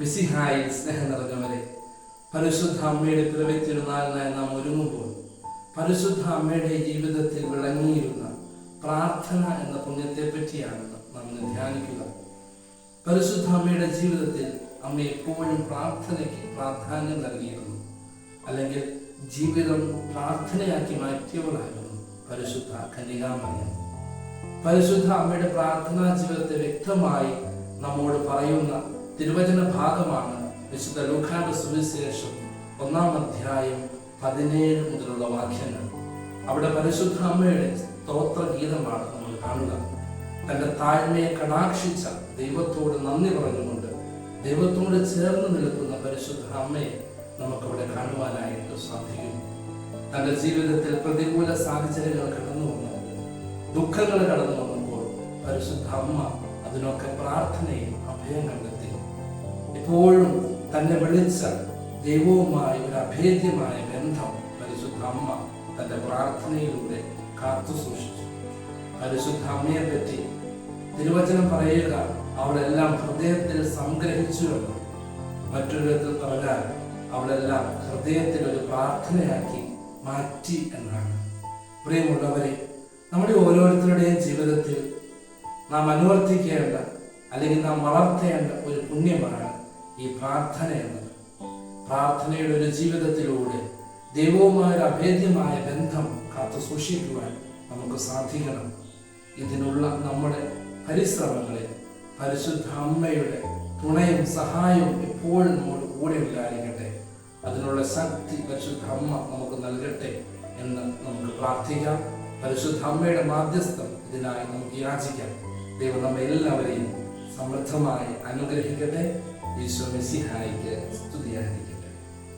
മിസിഹായിൽ സ്നേഹം നിറഞ്ഞവരെ പരിശുദ്ധ അമ്മയുടെ പിറവി തിരുനാളിനായി നാം ഒരുങ്ങുമ്പോൾ പരിശുദ്ധ അമ്മയുടെ ജീവിതത്തിൽ വിളങ്ങിയിരുന്ന പ്രാർത്ഥന എന്ന പുണ്യത്തെ പറ്റിയാണ് നാം ഇന്ന് ധ്യാനിക്കുക. പരിശുദ്ധ അമ്മയുടെ ജീവിതത്തിൽ അമ്മ എപ്പോഴും പ്രാർത്ഥനയ്ക്ക് പ്രാധാന്യം നൽകിയിരുന്നു. അല്ലെങ്കിൽ ജീവിതം പ്രാർത്ഥനയാക്കി മാറ്റിയവളായിരുന്നു പരിശുദ്ധ കന്യകാമറിയം പരിശുദ്ധ അമ്മയുടെ പ്രാർത്ഥനാ ജീവിതത്തെ വ്യക്തമായി നമ്മോട് പറയുന്ന തിരുവചന ഭാഗമാണ് വിശുദ്ധ ലൂക്കാന്റെ സുവിശേഷം ഒന്നാം അധ്യായം പതിനേഴ് മുതലുള്ള വാക്യങ്ങൾ. അവിടെ പരിശുദ്ധ അമ്മയുടെ സ്തോത്ര ഗീതമാണ് നമ്മൾ കാണുക. തന്റെ താഴ്മയെ കടാക്ഷിച്ച ദൈവത്തോട് നന്ദി പറഞ്ഞുകൊണ്ട് ദൈവത്തോട് ചേർന്ന് നിൽക്കുന്ന പരിശുദ്ധ അമ്മയെ നമുക്കവിടെ കാണുവാനായിട്ട് സാധിക്കും തന്റെ ജീവിതത്തിൽ പ്രതികൂല സാഹചര്യങ്ങൾ കടന്നു വന്നു ദുഃഖങ്ങൾ കടന്നു വന്നപ്പോൾ പരിശുദ്ധ അമ്മ അതിനൊക്കെ പ്രാർത്ഥനയും അഭയം കണ്ടെത്തി. എപ്പോഴും തന്നെ വിളിച്ച ദൈവവുമായി ഒരു അഭേദ്യമായ ബന്ധം പരിശുദ്ധ അമ്മ തന്റെ പ്രാർത്ഥനയിലൂടെ കാത്തു സൂക്ഷിച്ചു. പരിശുദ്ധ അമ്മയെ പറ്റി തിരുവചനം പറയുക അവളെല്ലാം ഹൃദയത്തിൽ സംഗ്രഹിച്ചു എന്ന് മറ്റൊരു വിധത്തിൽ പറഞ്ഞാൽ അവളെല്ലാം ഹൃദയത്തിൽ ഒരു പ്രാർത്ഥനയാക്കി മാറ്റി എന്നാണ്. പ്രിയമുള്ളവരെ നമ്മുടെ ഓരോരുത്തരുടെയും ജീവിതത്തിൽ നാം അനുവർത്തിക്കേണ്ട അല്ലെങ്കിൽ നാം വളർത്തേണ്ട ഒരു പുണ്യമാണ് ഈ പ്രാർത്ഥന എന്നത്. പ്രാർത്ഥനയുടെ ഒരു ജീവിതത്തിലൂടെ ദൈവവുമായ അഭേദ്യമായ ബന്ധം കാത്തു സൂക്ഷിക്കുവാൻ നമുക്ക് സാധിക്കണം. ഇതിനുള്ള നമ്മുടെ പരിശ്രമങ്ങളെ പരിശുദ്ധ അമ്മയുടെ തുണയും സഹായവും എപ്പോഴും നമ്മോട് കൂടെ ഉണ്ടായിരിക്കട്ടെ? അതിനുള്ള ശക്തി പരിശുദ്ധ അമ്മ നമുക്ക് നൽകട്ടെ എന്ന് നമുക്ക് പ്രാർത്ഥിക്കാം. പരിശുദ്ധ അമ്മയുടെ മാധ്യസ്ഥം ഇതിനായി നമുക്ക് യാചിക്കാം. ദൈവം നമ്മെ എല്ലാവരെയും സമൃദ്ധമായി അനുഗ്രഹിക്കട്ടെ. ഈശോ മെസ്സിഹായിക്ക് സ്തുതിയായിരിക്കും